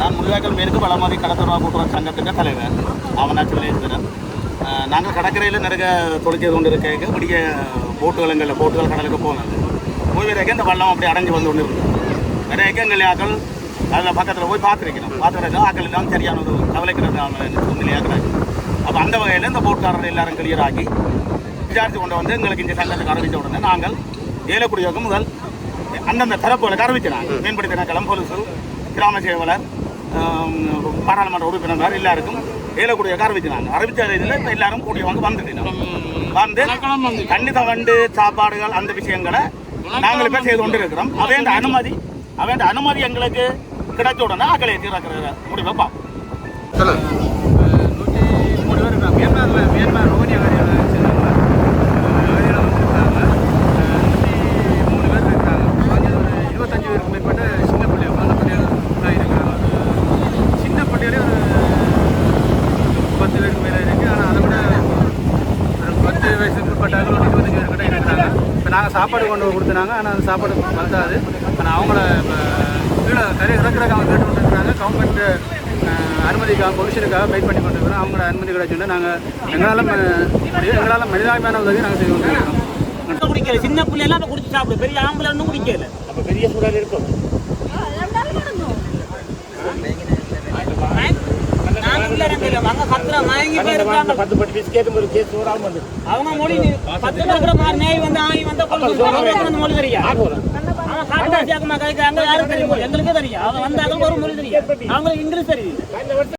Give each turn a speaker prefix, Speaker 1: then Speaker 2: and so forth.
Speaker 1: நான் முள்ளிவாய்க்கல் மேற்கு பலமாதி கடத்தரா கூட்டுற சங்கத்துக்கு தலைவர் அவனாச்சு வினேஸ்வரன் நாங்கள் கடற்கரையில் நிறைய தொழிற்சி கொண்டு இருக்க விடிய போட்டுகள் எங்களில் போட்டுகள் கடலுக்கு போனது. போய் இந்த வள்ளம் அப்படி அடைஞ்சு வந்து கொண்டு இருந்தது நிறைய எங்கள் ஆக்கள் அதில் பக்கத்தில் போய் பார்த்துருக்கணும். பார்த்துருக்கோம் ஆக்கள் எல்லாம் சரியான ஒரு கவலைக்கிற சூழ்நிலையாக்குறாங்க அப்போ அந்த வகையில் இந்த போட்டுக்காரர் எல்லாரும் கிளியர் ஆக்கி விசாரித்து கொண்டு வந்து எங்களுக்கு இந்த சங்கத்துக்கு அறிவித்த உடனே நாங்கள் ஏலக்குடியோகம் முதல் அந்தந்த தரப்புகளுக்கு அறிவிச்சினாங்க மீன்பிடி திணைக்களம் போலீஸ் கிராம சேவலர் பாராளுமன்ற உறுப்பினர் எல்லாருக்கும் ஏலக்குடியோகம் அறிவிச்சினாங்க அறிவிச்ச இதில் இப்போ எல்லாரும் கூடிய வந்து வந்துட்டோம் வந்து தண்ணி தவண்டு சாப்பாடுகள் அந்த விஷயங்களை நாங்கள் இப்போ செய்து கொண்டு இருக்கிறோம் அவேண்ட அனுமதி அவேண்ட அனுமதி எங்களுக்கு கிடைச்ச உடனே அக்களை தீர்க்கிற முடிவை பார்ப்போம்
Speaker 2: நூற்றி மூணு பேர் இருக்காங்க. மியான்மரில் மியான்மர் ரோஹினியா அகதிகள் சேர்ந்தவங்க அகதிகள் வந்துருக்காங்க நூற்றி மூணு பேர் இருக்காங்க குறைஞ்சது ஒரு இருபத்தஞ்சு பேருக்கு மேற்பட்ட சின்ன பிள்ளைகள் குழந்தை பிள்ளைகள் தான் இருக்காங்க சின்ன பிள்ளைகளே ஒரு பத்து பேருக்கு மேலே இருக்குது ஆனால் அதை விட ஒரு பத்து வயசுக்கு உட்பட்டாலும் ஒரு இருபத்தஞ்சு பேர் கிட்ட இருக்காங்க இப்போ நாங்கள் சாப்பாடு கொண்டு வந்து கொடுத்துனாங்க. ஆனால் அந்த சாப்பாடு பத்தாது ஆனால் அவங்கள இப்போ கீழே கரை இறக்குறதுக்கு அவங்க கேட்டு கொண்டு இருக்கிறாங்க கவர்மெண்ட் அனுமதிக்காக பொலிஷனுக்காக வெயிட் பண்ணி கொண்டு இருக்கிறோம் அவங்களோட அனுமதி கிடைச்சுன்னா நாங்கள் எங்களால் எங்களால் மனிதாபிமான உதவி நாங்கள் செய்து கொண்டு இருக்கிறோம்
Speaker 3: குடிக்கல. சின்ன பிள்ளை எல்லாம் இப்ப குடிச்சு சாப்பிடு. பெரிய ஆம்பளை ஒன்றும் குடிக்கல.
Speaker 1: அப்போ பெரிய சூழல் இருக்கும்.
Speaker 3: நாங்க உள்ள இறங்கல அங்க கத்துற மயங்கி போயிருக்காங்க.
Speaker 1: பத்து பட்டு பிஸ்கெட் ஒரு கேஸ் வந்து.
Speaker 3: அவங்க மொழி பத்து நேய் வந்து ஆகி வந்தா மொழி தெரியா அவன் காட்டு யாரும் தெரியும்? எங்களுக்கு தெரியும். அவன் வந்தாங்க ஒரு மொழி தெரியும். அவங்களுக்கு இங்கிலீஷ் தெரியும்.